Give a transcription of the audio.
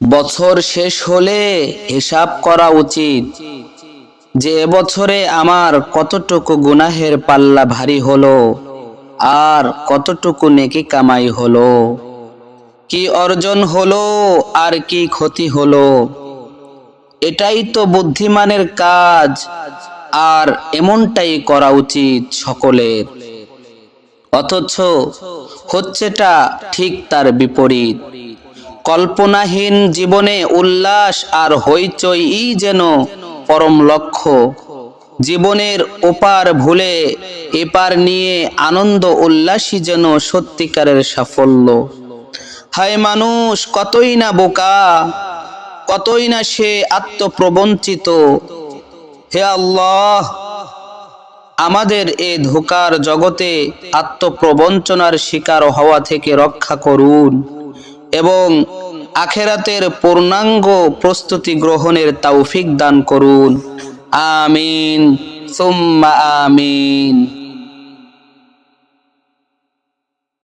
বছর শেষ হলে হিসাব করা উচিত। যে এবছরে আমার কতটুকু গুনাহের পাল্লা ভারী হলো আর কতটুকু নেকি কামাই হলো। কি অর্জন হলো আর কি ক্ষতি হলো। এটাই তো বুদ্ধিমানের কাজ আর এমনটাই করা উচিত সকলের। অথচ হচ্ছেটা ঠিক তার বিপরীত। কল্পনাহীন জীবনে উল্লাস আর হইচই যেন পরম লক্ষ্য। জীবনের ওপার ভুলে, এপার নিয়ে আনন্দ উল্লাসই যেন সত্যিকারের সাফল্য। হায় মানুষ, কতই না বোকা, কতই না সে আত্মপ্রবঞ্চিত। হে আল্লাহ, আমাদের এ ধোকার জগতে আত্মপ্রবঞ্চনার শিকার হওয়া থেকে রক্ষা করুন। এবং আখেরাতের পূর্ণাঙ্গ প্রস্তুতি গ্রহণের তাওফিক দান করুন। আমিন। সুম্মা আমিন।